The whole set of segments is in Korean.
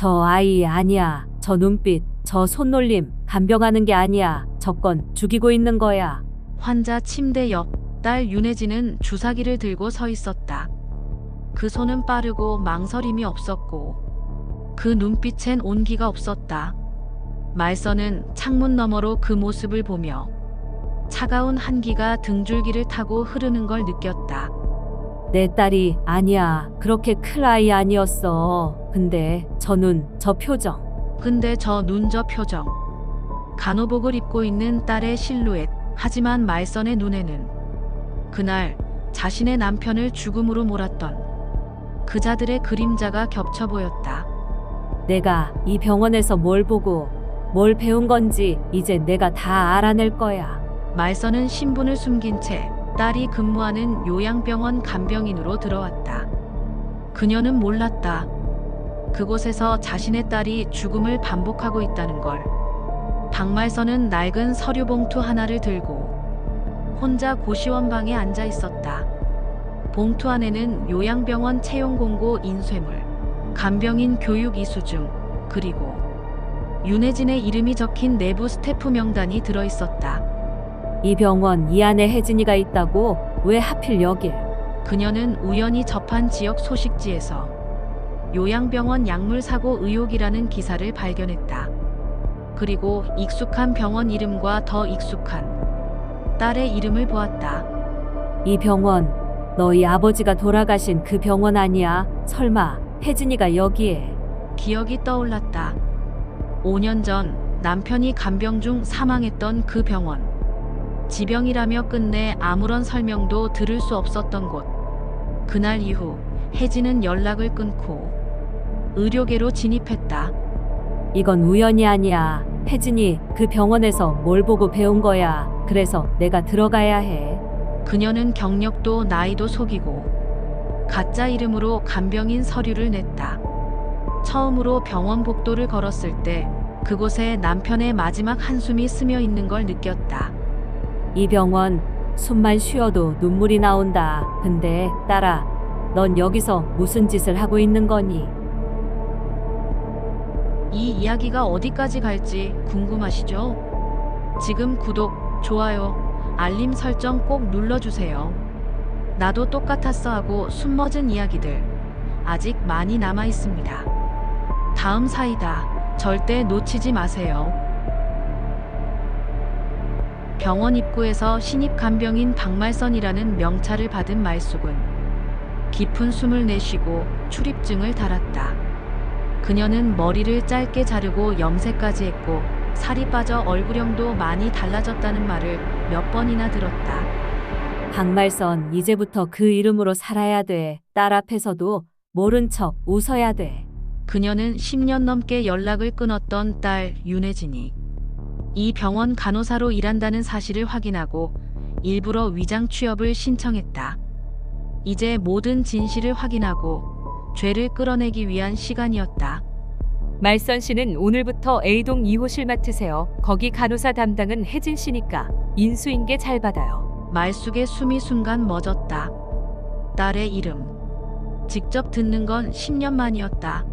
저 아이 아니야. 저 눈빛, 저 손놀림, 간병하는 게 아니야. 저건 죽이고 있는 거야. 환자 침대 옆 딸 윤혜진은 주사기를 들고 서 있었다. 그 손은 빠르고 망설임이 없었고 그 눈빛엔 온기가 없었다. 말선은 창문 너머로 그 모습을 보며 차가운 한기가 등줄기를 타고 흐르는 걸 느꼈다. 내 딸이 아니야. 그렇게 클 아이 아니었어. 근데 저 눈, 저 표정. 근데 저 눈 저 표정. 간호복을 입고 있는 딸의 실루엣. 하지만 말선의 눈에는 그날 자신의 남편을 죽음으로 몰았던 그자들의 그림자가 겹쳐 보였다. 내가 이 병원에서 뭘 보고 뭘 배운 건지 이제 내가 다 알아낼 거야. 말선은 신분을 숨긴 채 딸이 근무하는 요양병원 간병인으로 들어왔다. 그녀는 몰랐다. 그곳에서 자신의 딸이 죽음을 반복하고 있다는 걸. 박말선은 낡은 서류 봉투 하나를 들고 혼자 고시원 방에 앉아 있었다. 봉투 안에는 요양병원 채용 공고 인쇄물, 간병인 교육 이수증, 그리고 윤혜진의 이름이 적힌 내부 스태프 명단이 들어 있었다. 이 병원 이 안에 혜진이가 있다고 왜 하필 여길? 그녀는 우연히 접한 지역 소식지에서 요양병원 약물 사고 의혹이라는 기사를 발견했다. 그리고 익숙한 병원 이름과 더 익숙한 딸의 이름을 보았다. 이 병원 너희 아버지가 돌아가신 그 병원 아니야? 설마 혜진이가 여기에? 기억이 떠올랐다. 5년 전 남편이 간병 중 사망했던 그 병원. 지병이라며 끝내 아무런 설명도 들을 수 없었던 곳. 그날 이후 혜진은 연락을 끊고 의료계로 진입했다. 이건 우연이 아니야. 혜진이 그 병원에서 뭘 보고 배운 거야. 그래서 내가 들어가야 해. 그녀는 경력도 나이도 속이고 가짜 이름으로 간병인 서류를 냈다. 처음으로 병원 복도를 걸었을 때 그곳에 남편의 마지막 한숨이 스며 있는 걸 느꼈다. 이 병원 숨만 쉬어도 눈물이 나온다. 근데 딸아, 넌 여기서 무슨 짓을 하고 있는 거니? 이 이야기가 어디까지 갈지 궁금하시죠? 지금 구독, 좋아요, 알림 설정 꼭 눌러주세요. 나도 똑같았어 하고 숨머진 이야기들 아직 많이 남아 있습니다. 다음 사이다. 절대 놓치지 마세요. 병원 입구에서 신입 간병인 박말선이라는 명찰을 받은 말숙은 깊은 숨을 내쉬고 출입증을 달았다. 그녀는 머리를 짧게 자르고 염색까지 했고 살이 빠져 얼굴형도 많이 달라졌다는 말을 몇 번이나 들었다. 박말선, 이제부터 그 이름으로 살아야 돼. 딸 앞에서도 모른 척 웃어야 돼. 그녀는 10년 넘게 연락을 끊었던 딸 윤혜진이 이 병원 간호사로 일한다는 사실을 확인하고 일부러 위장 취업을 신청했다. 이제 모든 진실을 확인하고 죄를 끌어내기 위한 시간이었다. 말선 씨는 오늘부터 A동 2호실 맡으세요. 거기 간호사 담당은 혜진 씨니까 인수인계 잘 받아요. 말숙의 숨이 순간 멎었다. 딸의 이름. 직접 듣는 건 10년 만이었다.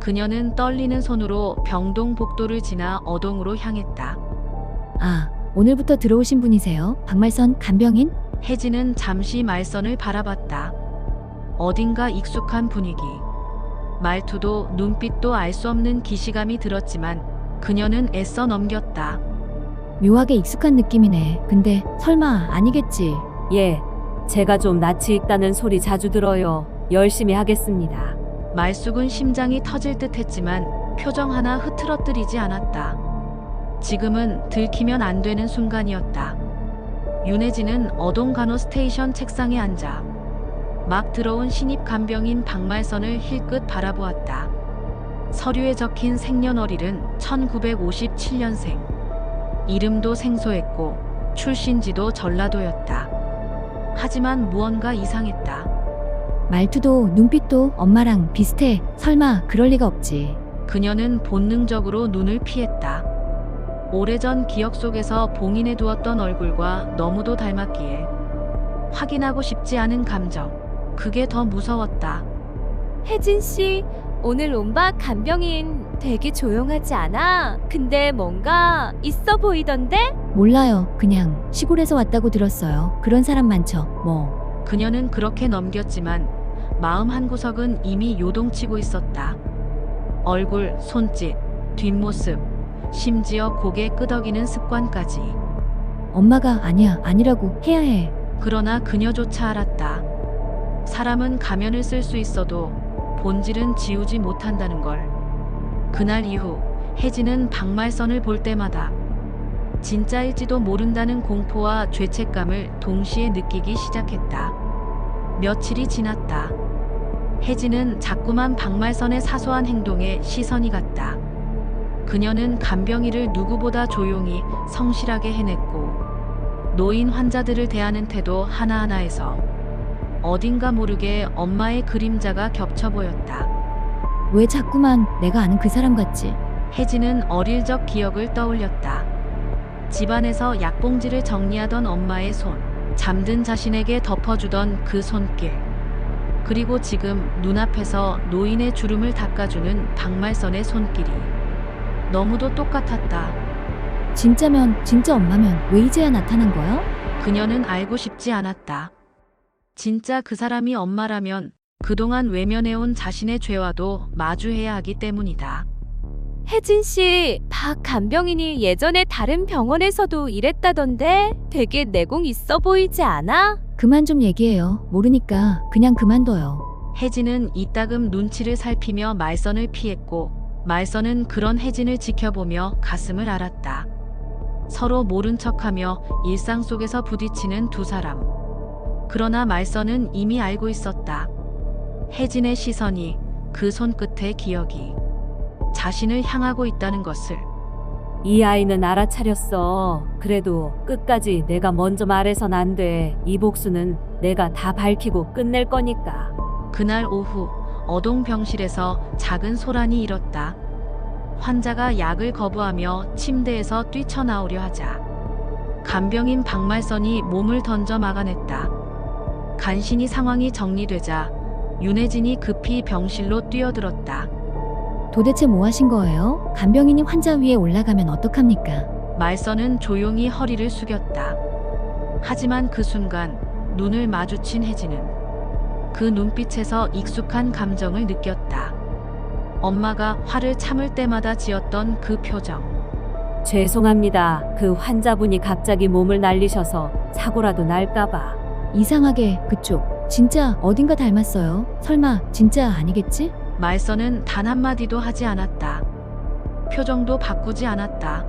그녀는 떨리는 손으로 병동 복도를 지나 어동으로 향했다. 아, 오늘부터 들어오신 분이세요? 박말선 간병인? 혜진은 잠시 말선을 바라봤다. 어딘가 익숙한 분위기. 말투도 눈빛도 알 수 없는 기시감이 들었지만 그녀는 애써 넘겼다. 묘하게 익숙한 느낌이네. 근데 설마 아니겠지. 예, 제가 좀 낯이 익다는 소리 자주 들어요. 열심히 하겠습니다. 말숙은 심장이 터질 듯 했지만 표정 하나 흐트러뜨리지 않았다. 지금은 들키면 안 되는 순간이었다. 윤혜진은 어동 간호 스테이션 책상에 앉아 막 들어온 신입 간병인 박말선을 힐끗 바라보았다. 서류에 적힌 생년월일은 1957년생. 이름도 생소했고 출신지도 전라도였다. 하지만 무언가 이상했다. 말투도 눈빛도 엄마랑 비슷해. 설마 그럴 리가 없지. 그녀는 본능적으로 눈을 피했다. 오래전 기억 속에서 봉인해 두었던 얼굴과 너무도 닮았기에 확인하고 싶지 않은 감정. 그게 더 무서웠다. 혜진 씨, 오늘 온바 간병인 되게 조용하지 않아? 근데 뭔가 있어 보이던데? 몰라요. 그냥 시골에서 왔다고 들었어요. 그런 사람 많죠. 뭐. 그녀는 그렇게 넘겼지만 마음 한구석은 이미 요동치고 있었다. 얼굴, 손짓, 뒷모습, 심지어 고개 끄덕이는 습관까지. 엄마가 아니야, 아니라고 해야 해. 그러나 그녀조차 알았다. 사람은 가면을 쓸 수 있어도 본질은 지우지 못한다는 걸. 그날 이후 혜진은 박말선을 볼 때마다 진짜일지도 모른다는 공포와 죄책감을 동시에 느끼기 시작했다. 며칠이 지났다. 혜진은 자꾸만 박말선의 사소한 행동에 시선이 갔다. 그녀는 간병이를 누구보다 조용히 성실하게 해냈고 노인 환자들을 대하는 태도 하나하나에서 어딘가 모르게 엄마의 그림자가 겹쳐 보였다. 왜 자꾸만 내가 아는 그 사람 같지? 혜진은 어릴 적 기억을 떠올렸다. 집안에서 약봉지를 정리하던 엄마의 손, 잠든 자신에게 덮어주던 그 손길, 그리고 지금 눈앞에서 노인의 주름을 닦아주는 박말선의 손길이 너무도 똑같았다. 진짜면, 진짜 엄마면 왜 이제야 나타난 거야? 그녀는 알고 싶지 않았다. 진짜 그 사람이 엄마라면 그동안 외면해온 자신의 죄와도 마주해야 하기 때문이다. 혜진 씨, 박 간병인이 예전에 다른 병원에서도 일했다던데 되게 내공 있어 보이지 않아? 그만 좀 얘기해요. 모르니까 그냥 그만둬요. 혜진은 이따금 눈치를 살피며 말선을 피했고 말선은 그런 혜진을 지켜보며 가슴을 앓았다. 서로 모른 척하며 일상 속에서 부딪히는 두 사람. 그러나 말선은 이미 알고 있었다. 혜진의 시선이 그 손끝의 기억이 자신을 향하고 있다는 것을 이 아이는 알아차렸어. 그래도 끝까지 내가 먼저 말해선 안 돼. 이 복수는 내가 다 밝히고 끝낼 거니까. 그날 오후 어동병실에서 작은 소란이 일었다. 환자가 약을 거부하며 침대에서 뛰쳐나오려 하자 간병인 박말선이 몸을 던져 막아냈다. 간신히 상황이 정리되자 윤혜진이 급히 병실로 뛰어들었다. 도대체 뭐 하신 거예요? 간병인이 환자 위에 올라가면 어떡합니까? 말선은 조용히 허리를 숙였다. 하지만 그 순간 눈을 마주친 혜진은 그 눈빛에서 익숙한 감정을 느꼈다. 엄마가 화를 참을 때마다 지었던 그 표정. 죄송합니다. 그 환자분이 갑자기 몸을 날리셔서 사고라도 날까봐. 이상하게 그쪽 진짜 어딘가 닮았어요. 설마 진짜 아니겠지? 말선은 단 한마디도 하지 않았다. 표정도 바꾸지 않았다.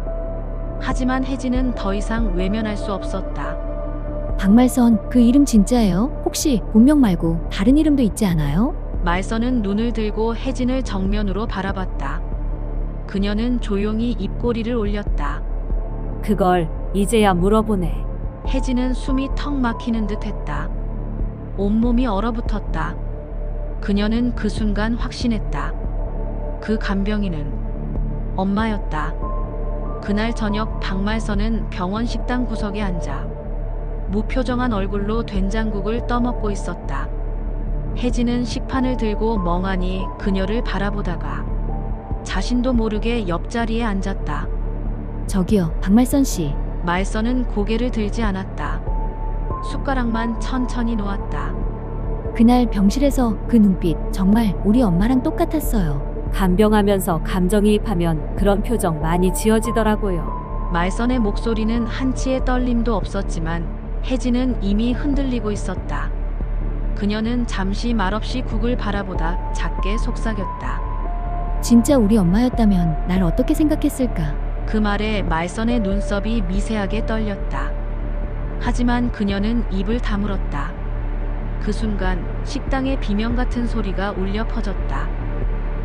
하지만 혜진은 더 이상 외면할 수 없었다. 박말선 그 이름 진짜예요? 혹시 본명 말고 다른 이름도 있지 않아요? 말선은 눈을 들고 혜진을 정면으로 바라봤다. 그녀는 조용히 입꼬리를 올렸다. 그걸 이제야 물어보네. 혜진은 숨이 턱 막히는 듯 했다. 온몸이 얼어붙었다. 그녀는 그 순간 확신했다. 그 간병인은 엄마였다. 그날 저녁 박말선은 병원 식당 구석에 앉아 무표정한 얼굴로 된장국을 떠먹고 있었다. 혜진은 식판을 들고 멍하니 그녀를 바라보다가 자신도 모르게 옆자리에 앉았다. 저기요, 박말선 씨. 말선은 고개를 들지 않았다. 숟가락만 천천히 놓았다. 그날 병실에서 그 눈빛 정말 우리 엄마랑 똑같았어요. 간병하면서 감정이입하면 그런 표정 많이 지어지더라고요. 말선의 목소리는 한치의 떨림도 없었지만 혜진은 이미 흔들리고 있었다. 그녀는 잠시 말없이 국을 바라보다 작게 속삭였다. 진짜 우리 엄마였다면 날 어떻게 생각했을까? 그 말에 말선의 눈썹이 미세하게 떨렸다. 하지만 그녀는 입을 다물었다. 그 순간 식당의 비명 같은 소리가 울려 퍼졌다.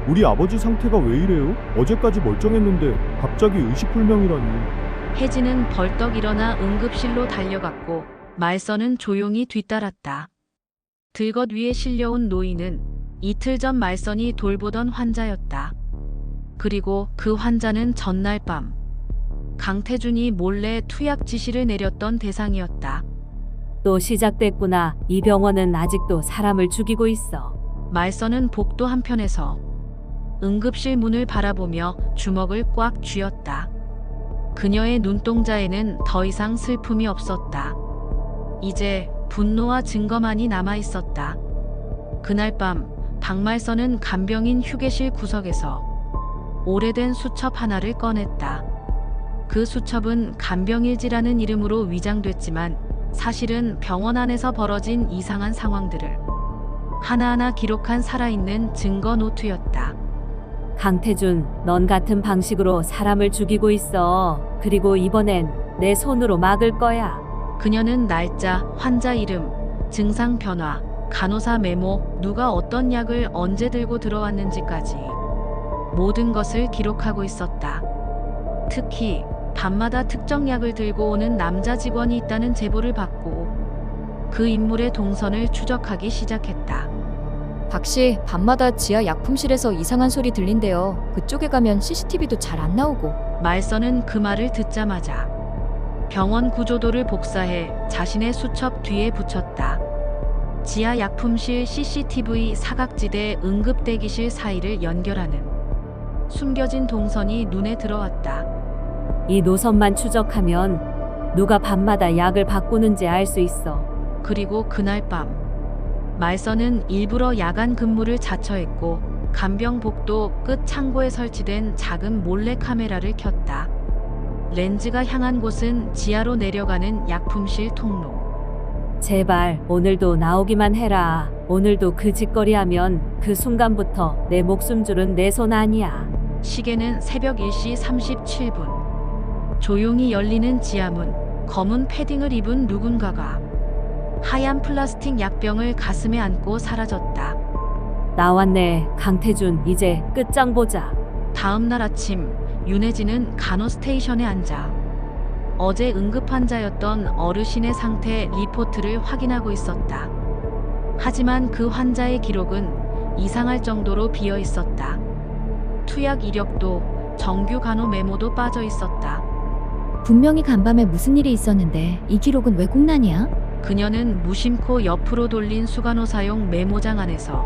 우리 아버지 상태가 왜 이래요? 어제까지 멀쩡했는데 갑자기 의식불명이라니. 혜진은 벌떡 일어나 응급실로 달려갔고 말선은 조용히 뒤따랐다. 들것 위에 실려온 노인은 이틀 전 말선이 돌보던 환자였다. 그리고 그 환자는 전날 밤 강태준이 몰래 투약 지시를 내렸던 대상이었다. 또 시작됐구나. 이 병원은 아직도 사람을 죽이고 있어. 말선은 복도 한편에서 응급실 문을 바라보며 주먹을 꽉 쥐었다. 그녀의 눈동자에는 더 이상 슬픔이 없었다. 이제 분노와 증거만이 남아 있었다. 그날 밤 박말선은 간병인 휴게실 구석에서 오래된 수첩 하나를 꺼냈다. 그 수첩은 간병일지라는 이름으로 위장됐지만 사실은 병원 안에서 벌어진 이상한 상황들을 하나하나 기록한 살아있는 증거 노트였다. 강태준, 넌 같은 방식으로 사람을 죽이고 있어. 그리고 이번엔 내 손으로 막을 거야. 그녀는 날짜, 환자 이름, 증상 변화, 간호사 메모, 누가 어떤 약을 언제 들고 들어왔는지까지 모든 것을 기록하고 있었다. 특히 밤마다 특정 약을 들고 오는 남자 직원이 있다는 제보를 받고 그 인물의 동선을 추적하기 시작했다. 박씨, 밤마다 지하 약품실에서 이상한 소리 들린대요. 그쪽에 가면 CCTV도 잘 안 나오고. 말선은 그 말을 듣자마자 병원 구조도를 복사해 자신의 수첩 뒤에 붙였다. 지하 약품실 CCTV 사각지대 응급대기실 사이를 연결하는 숨겨진 동선이 눈에 들어왔다. 이 노선만 추적하면 누가 밤마다 약을 바꾸는지 알 수 있어. 그리고 그날 밤 말선은 일부러 야간 근무를 자처했고 간병 복도 끝 창고에 설치된 작은 몰래 카메라를 켰다. 렌즈가 향한 곳은 지하로 내려가는 약품실 통로. 제발 오늘도 나오기만 해라. 오늘도 그 짓거리 하면 그 순간부터 내 목숨줄은 내 손 아니야. 시계는 새벽 1시 37분. 조용히 열리는 지하문. 검은 패딩을 입은 누군가가 하얀 플라스틱 약병을 가슴에 안고 사라졌다. 나왔네. 강태준, 이제 끝장 보자. 다음 날 아침 윤혜진은 간호 스테이션에 앉아 어제 응급 환자였던 어르신의 상태 리포트를 확인하고 있었다. 하지만 그 환자의 기록은 이상할 정도로 비어 있었다. 투약 이력도 정규 간호 메모도 빠져 있었다. 분명히 간밤에 무슨 일이 있었는데 이 기록은 왜 공란이야? 그녀는 무심코 옆으로 돌린 수간호 사용 메모장 안에서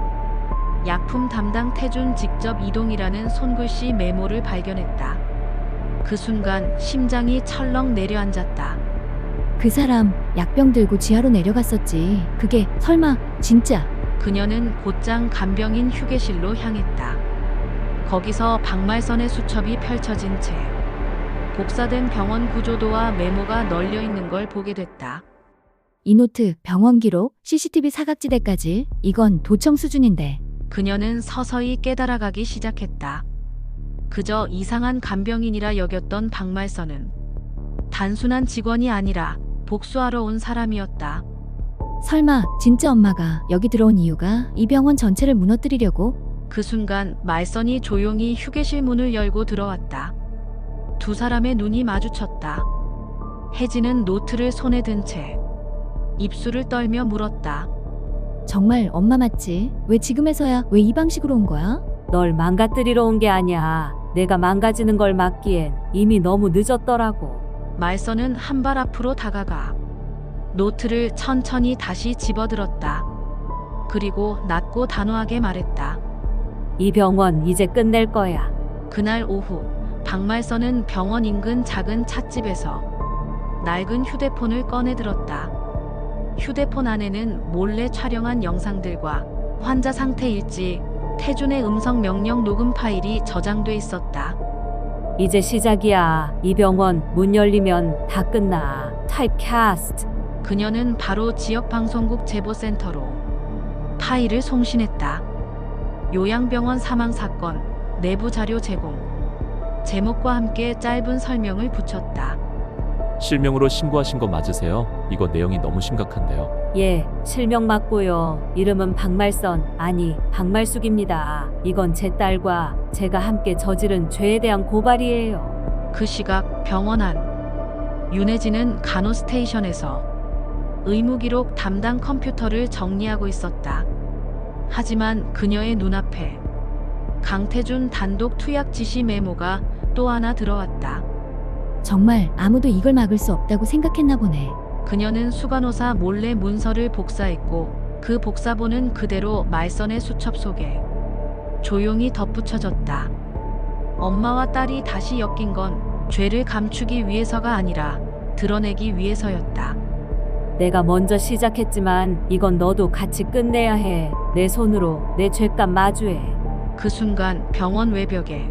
약품 담당 태준 직접 이동이라는 손글씨 메모를 발견했다. 그 순간 심장이 철렁 내려앉았다. 그 사람 약병 들고 지하로 내려갔었지. 그게 설마 진짜? 그녀는 곧장 간병인 휴게실로 향했다. 거기서 박말선의 수첩이 펼쳐진 채 복사된 병원 구조도와 메모가 널려 있는 걸 보게 됐다. 이 노트, 병원 기록, CCTV 사각지대까지 이건 도청 수준인데. 그녀는 서서히 깨달아가기 시작했다. 그저 이상한 간병인이라 여겼던 박말선은 단순한 직원이 아니라 복수하러 온 사람이었다. 설마 진짜 엄마가 여기 들어온 이유가 이 병원 전체를 무너뜨리려고? 그 순간 말선이 조용히 휴게실 문을 열고 들어왔다. 두 사람의 눈이 마주쳤다. 혜진은 노트를 손에 든 채 입술을 떨며 물었다. 정말 엄마 맞지? 왜 지금에서야 왜 이 방식으로 온 거야? 널 망가뜨리러 온 게 아니야. 내가 망가지는 걸 막기엔 이미 너무 늦었더라고. 말선은 한 발 앞으로 다가가 노트를 천천히 다시 집어들었다. 그리고 낮고 단호하게 말했다. 이 병원 이제 끝낼 거야. 그날 오후 박말선은 병원 인근 작은 찻집에서 낡은 휴대폰을 꺼내 들었다. 휴대폰 안에는 몰래 촬영한 영상들과 환자 상태 일지, 태준의 음성 명령 녹음 파일이 저장돼 있었다. 이제 시작이야. 이 병원 문 열리면 다 끝나. 타입캐스트. 그녀는 바로 지역 방송국 제보센터로 파일을 송신했다. 요양병원 사망 사건, 내부 자료 제공, 제목과 함께 짧은 설명을 붙였다. 실명으로 신고하신 거 맞으세요? 이거 내용이 너무 심각한데요. 예, 실명 맞고요. 이름은 박말선, 아니, 박말숙입니다. 이건 제 딸과 제가 함께 저지른 죄에 대한 고발이에요. 그 시각 병원 안 윤혜진은 간호 스테이션에서 의무 기록 담당 컴퓨터를 정리하고 있었다. 하지만 그녀의 눈앞에 강태준 단독 투약 지시 메모가 또 하나 들어왔다. 정말 아무도 이걸 막을 수 없다고 생각했나 보네. 그녀는 수간호사 몰래 문서를 복사했고 그 복사본은 그대로 말선의 수첩 속에 조용히 덧붙여졌다. 엄마와 딸이 다시 엮인 건 죄를 감추기 위해서가 아니라 드러내기 위해서였다. 내가 먼저 시작했지만 이건 너도 같이 끝내야 해. 내 손으로 내 죄값 마주해. 그 순간 병원 외벽에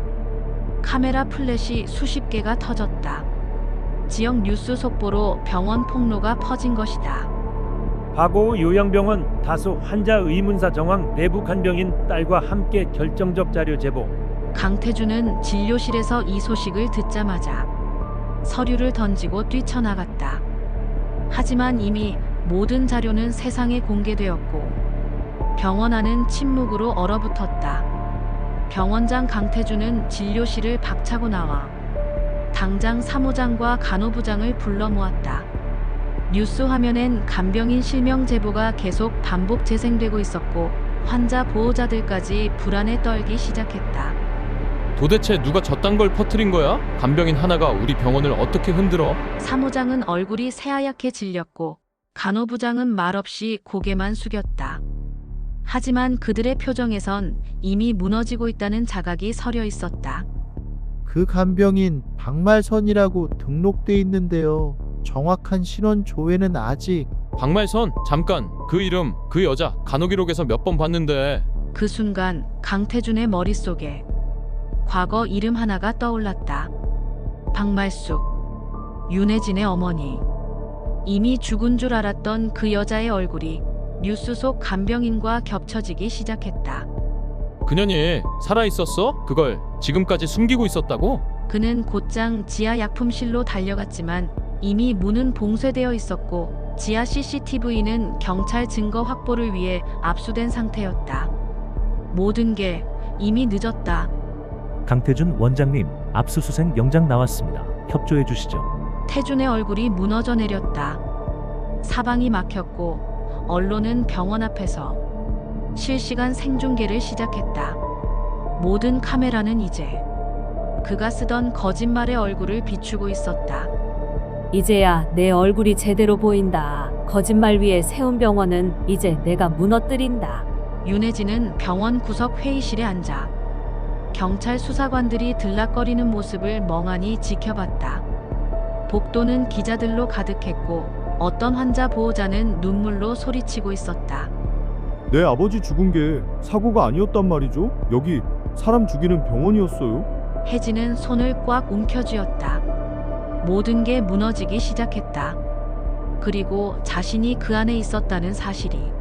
카메라 플래시 수십 개가 터졌다. 지역 뉴스 속보로 병원 폭로가 퍼진 것이다. 과거 요양병원 다소 환자 의문사 정황 내부 간병인 딸과 함께 결정적 자료 제보. 강태준은 진료실에서 이 소식을 듣자마자 서류를 던지고 뛰쳐나갔다. 하지만 이미 모든 자료는 세상에 공개되었고 병원 안은 침묵으로 얼어붙었다. 병원장 강태준은 진료실을 박차고 나와 당장 사무장과 간호부장을 불러 모았다. 뉴스 화면엔 간병인 실명 제보가 계속 반복 재생되고 있었고 환자 보호자들까지 불안에 떨기 시작했다. 도대체 누가 저딴 걸 퍼뜨린 거야? 간병인 하나가 우리 병원을 어떻게 흔들어? 사무장은 얼굴이 새하얗게 질렸고 간호부장은 말없이 고개만 숙였다. 하지만 그들의 표정에선 이미 무너지고 있다는 자각이 서려 있었다. 그 간병인 박말선이라고 등록돼 있는데요. 정확한 신원 조회는 아직 박말선 잠깐 그 이름 그 여자 간호기록에서 몇 번 봤는데 그 순간 강태준의 머릿속에 과거 이름 하나가 떠올랐다. 박말숙. 윤혜진의 어머니. 이미 죽은 줄 알았던 그 여자의 얼굴이 뉴스 속 간병인과 겹쳐지기 시작했다. 그년이 살아 있었어? 그걸 지금까지 숨기고 있었다고? 그는 곧장 지하 약품실로 달려갔지만 이미 문은 봉쇄되어 있었고 지하 CCTV는 경찰 증거 확보를 위해 압수된 상태였다. 모든 게 이미 늦었다. 강태준 원장님, 압수수색 영장 나왔습니다. 협조해 주시죠. 태준의 얼굴이 무너져 내렸다. 사방이 막혔고 언론은 병원 앞에서 실시간 생중계를 시작했다. 모든 카메라는 이제 그가 쓰던 거짓말의 얼굴을 비추고 있었다. 이제야 내 얼굴이 제대로 보인다. 거짓말 위에 세운 병원은 이제 내가 무너뜨린다. 윤혜진은 병원 구석 회의실에 앉아 경찰 수사관들이 들락거리는 모습을 멍하니 지켜봤다. 복도는 기자들로 가득했고 어떤 환자 보호자는 눈물로 소리치고 있었다. 내 아버지 죽은 게 사고가 아니었단 말이죠? 여기 사람 죽이는 병원이었어요? 혜진은 손을 꽉 움켜쥐었다. 모든 게 무너지기 시작했다. 그리고 자신이 그 안에 있었다는 사실이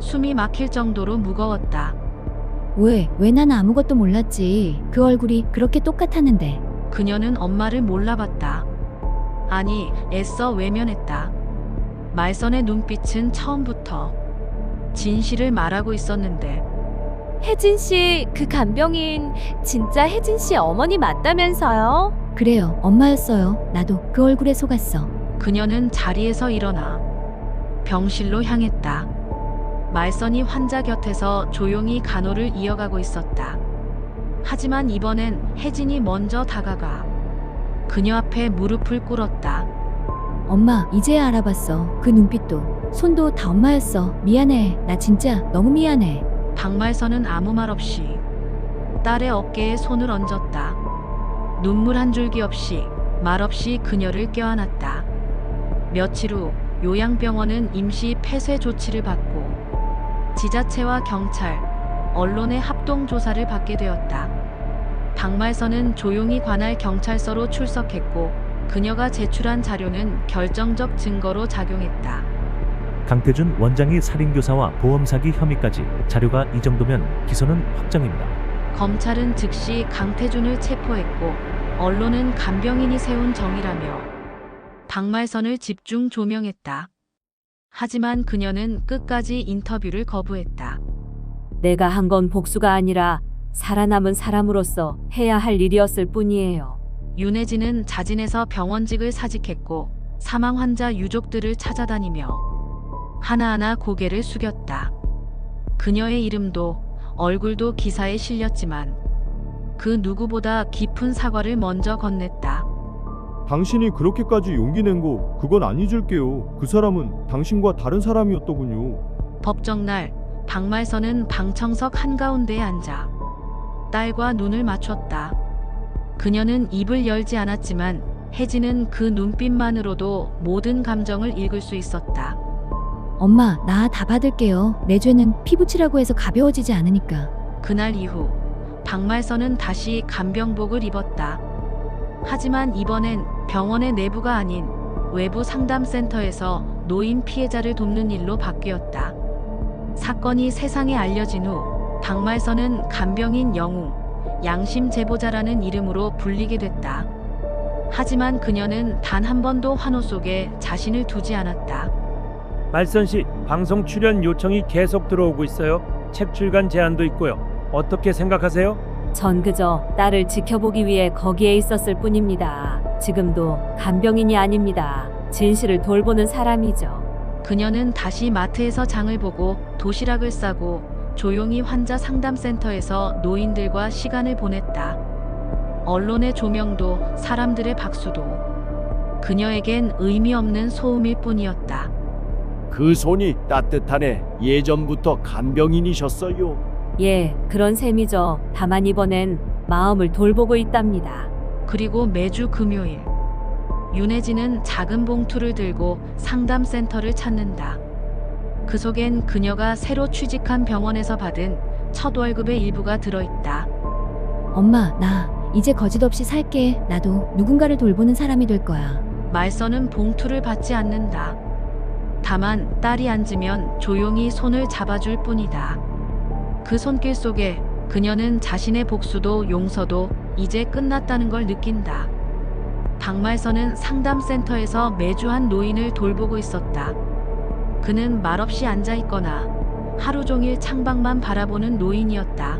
숨이 막힐 정도로 무거웠다. 왜? 왜 나는 아무것도 몰랐지? 그 얼굴이 그렇게 똑같았는데. 그녀는 엄마를 몰라봤다. 아니, 애써 외면했다. 말선의 눈빛은 처음부터 진실을 말하고 있었는데 혜진 씨, 그 간병인 진짜 혜진 씨 어머니 맞다면서요? 그래요. 엄마였어요. 나도 그 얼굴에 속았어. 그녀는 자리에서 일어나 병실로 향했다. 말선이 환자 곁에서 조용히 간호를 이어가고 있었다. 하지만 이번엔 혜진이 먼저 다가가 그녀 앞에 무릎을 꿇었다. 엄마, 이제야 알아봤어. 그 눈빛도. 손도 다 엄마였어. 미안해. 나 진짜 너무 미안해. 박말선은 아무 말 없이 딸의 어깨에 손을 얹었다. 눈물 한 줄기 없이 말없이 그녀를 껴안았다. 며칠 후 요양병원은 임시 폐쇄 조치를 받고 지자체와 경찰, 언론의 합동 조사를 받게 되었다. 박말선은 조용히 관할 경찰서로 출석했고 그녀가 제출한 자료는 결정적 증거로 작용했다. 강태준 원장이 살인교사와 보험사기 혐의까지 자료가 이 정도면 기소는 확정입니다. 검찰은 즉시 강태준을 체포했고 언론은 간병인이 세운 정의라며 박말선을 집중 조명했다. 하지만 그녀는 끝까지 인터뷰를 거부했다. 내가 한 건 복수가 아니라 살아남은 사람으로서 해야 할 일이었을 뿐이에요. 윤혜진은 자진해서 병원직을 사직했고 사망 환자 유족들을 찾아다니며 하나하나 고개를 숙였다. 그녀의 이름도 얼굴도 기사에 실렸지만 그 누구보다 깊은 사과를 먼저 건넸다. 당신이 그렇게까지 용기 낸 거 그건 안 잊을게요. 그 사람은 당신과 다른 사람이었더군요. 법정날 박말선은 방청석 한가운데에 앉아 딸과 눈을 맞췄다. 그녀는 입을 열지 않았지만 혜진은 그 눈빛만으로도 모든 감정을 읽을 수 있었다. 엄마, 나 다 받을게요. 내 죄는 피부치라고 해서 가벼워지지 않으니까. 그날 이후 박말선은 다시 간병복을 입었다. 하지만 이번엔 병원의 내부가 아닌 외부 상담센터에서 노인 피해자를 돕는 일로 바뀌었다. 사건이 세상에 알려진 후 박말선은 간병인 영웅, 양심 제보자라는 이름으로 불리게 됐다. 하지만 그녀는 단 한 번도 환호 속에 자신을 두지 않았다. 말선 씨 방송 출연 요청이 계속 들어오고 있어요. 책 출간 제안도 있고요. 어떻게 생각하세요? 전 그저 딸을 지켜보기 위해 거기에 있었을 뿐입니다. 지금도 간병인이 아닙니다. 진실을 돌보는 사람이죠. 그녀는 다시 마트에서 장을 보고 도시락을 싸고 조용히 환자 상담센터에서 노인들과 시간을 보냈다. 언론의 조명도 사람들의 박수도 그녀에겐 의미 없는 소음일 뿐이었다. 그 손이 따뜻하네. 예전부터 간병인이셨어요. 예, 그런 셈이죠. 다만 이번엔 마음을 돌보고 있답니다. 그리고 매주 금요일 윤혜진은 작은 봉투를 들고 상담센터를 찾는다. 그 속엔 그녀가 새로 취직한 병원에서 받은 첫 월급의 일부가 들어있다. 엄마, 나 이제 거짓 없이 살게. 나도 누군가를 돌보는 사람이 될 거야. 말선은 봉투를 받지 않는다. 다만 딸이 앉으면 조용히 손을 잡아줄 뿐이다. 그 손길 속에 그녀는 자신의 복수도 용서도 이제 끝났다는 걸 느낀다. 박말선은 상담센터에서 매주 한 노인을 돌보고 있었다. 그는 말없이 앉아 있거나 하루 종일 창밖만 바라보는 노인이었다.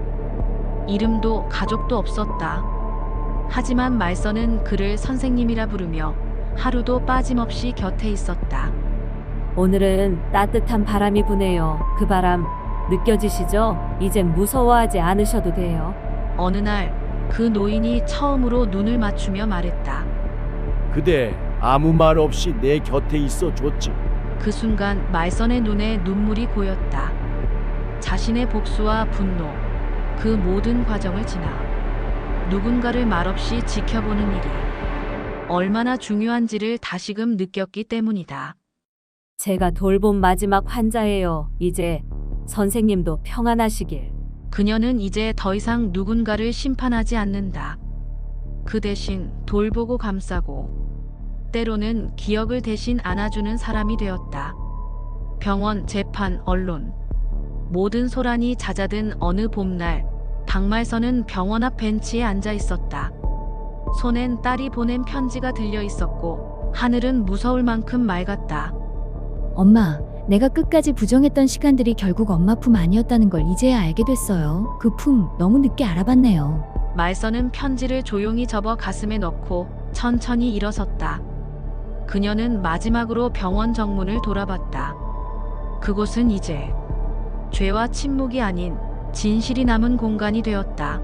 이름도 가족도 없었다. 하지만 말선은 그를 선생님이라 부르며 하루도 빠짐없이 곁에 있었다. 오늘은 따뜻한 바람이 부네요. 그 바람 느껴지시죠? 이젠 무서워하지 않으셔도 돼요. 어느 날 그 노인이 처음으로 눈을 맞추며 말했다. 그대 아무 말 없이 내 곁에 있어 줬지. 그 순간 말선의 눈에 눈물이 고였다. 자신의 복수와 분노, 그 모든 과정을 지나 누군가를 말없이 지켜보는 일이 얼마나 중요한지를 다시금 느꼈기 때문이다. 제가 돌본 마지막 환자예요. 이제 선생님도 평안하시길. 그녀는 이제 더 이상 누군가를 심판하지 않는다. 그 대신 돌보고 감싸고 때로는 기억을 대신 안아주는 사람이 되었다. 병원, 재판, 언론 모든 소란이 잦아든 어느 봄날 박말선은 병원 앞 벤치에 앉아 있었다. 손엔 딸이 보낸 편지가 들려 있었고 하늘은 무서울 만큼 맑았다. 엄마, 내가 끝까지 부정했던 시간들이 결국 엄마 품 아니었다는 걸 이제야 알게 됐어요. 그 품 너무 늦게 알아봤네요. 말선은 편지를 조용히 접어 가슴에 넣고 천천히 일어섰다. 그녀는 마지막으로 병원 정문을 돌아봤다. 그곳은 이제 죄와 침묵이 아닌 진실이 남은 공간이 되었다.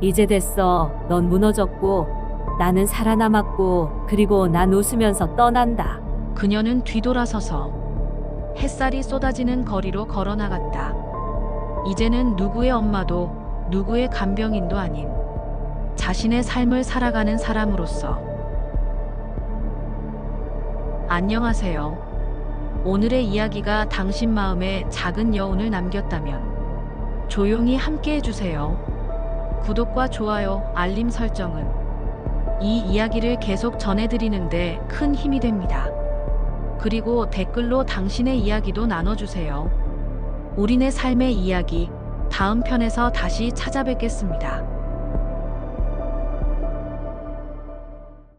이제 됐어. 넌 무너졌고 나는 살아남았고 그리고 난 웃으면서 떠난다. 그녀는 뒤돌아서서 햇살이 쏟아지는 거리로 걸어 나갔다. 이제는 누구의 엄마도 누구의 간병인도 아닌 자신의 삶을 살아가는 사람으로서 안녕하세요. 오늘의 이야기가 당신 마음에 작은 여운을 남겼다면 조용히 함께 해주세요. 구독과 좋아요, 알림 설정은 이 이야기를 계속 전해드리는데 큰 힘이 됩니다. 그리고 댓글로 당신의 이야기도 나눠주세요. 우리네 삶의 이야기 다음 편에서 다시 찾아뵙겠습니다.